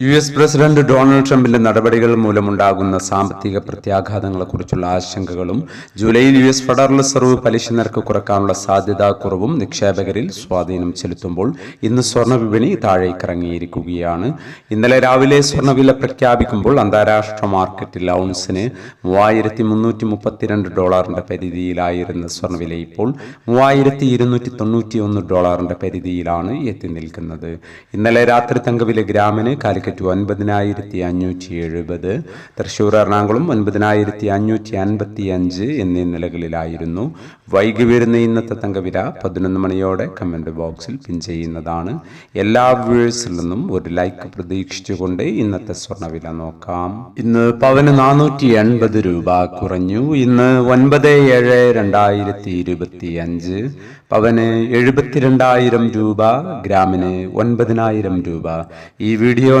U S president Donald ട്രംപിന്റെ നടപടികൾ മൂലമുണ്ടാകുന്ന സാമ്പത്തിക പ്രത്യാഘാതങ്ങളെക്കുറിച്ചുള്ള ആശങ്കകളും ജൂലൈയിൽ യു എസ് ഫെഡറൽ റിസർവ് പലിശ നിരക്ക് കുറക്കാനുള്ള സാധ്യതാ കുറവും നിക്ഷേപകരിൽ സ്വാധീനം ചെലുത്തുമ്പോൾ ഇന്ന് സ്വർണ വിപണി താഴേക്കിറങ്ങിയിരിക്കുകയാണ്. ഇന്നലെ രാവിലെ സ്വർണവില പ്രഖ്യാപിക്കുമ്പോൾ അന്താരാഷ്ട്ര മാർക്കറ്റിൽ ഔൺസിന് മൂവായിരത്തി മുന്നൂറ്റി മുപ്പത്തിരണ്ട് ഡോളറിന്റെ പരിധിയിലായിരുന്ന സ്വർണവില ഇപ്പോൾ മൂവായിരത്തി ഇരുന്നൂറ്റി തൊണ്ണൂറ്റി ഒന്ന് ഡോളറിന്റെ പരിധിയിലാണ് എത്തി നിൽക്കുന്നത്. ഇന്നലെ രാത്രി തങ്കവില ഗ്രാമിന് കാലിക്കറ്റ് ഒൻപതിനായിരത്തി അഞ്ഞൂറ്റി എഴുപത് തൃശ്ശൂർ എറണാകുളം ഒൻപതിനായിരത്തി അഞ്ഞൂറ്റി അൻപത്തി അഞ്ച് എന്നീ നിലകളിലായിരുന്നു. വൈകി വരുന്ന ഇന്നത്തെ തങ്കവില പതിനൊന്ന് മണിയോടെ കമന്റ് ബോക്സിൽ പിൻ ചെയ്യുന്നതാണ്. എല്ലാ വ്യൂവേഴ്സിൽ നിന്നും ഒരു ലൈക്ക് പ്രതീക്ഷിച്ചുകൊണ്ട് ഇന്നത്തെ സ്വർണവില നോക്കാം. ഇന്ന് പവന് നാനൂറ്റി എൺപത് രൂപ കുറഞ്ഞു. ഇന്ന് ഒൻപത് ഏഴ് രണ്ടായിരത്തി ഇരുപത്തി അഞ്ച് പവന് എഴുപത്തിരണ്ടായിരം രൂപ ഗ്രാമിന് ഒൻപതിനായിരം രൂപ. ഈ വീഡിയോ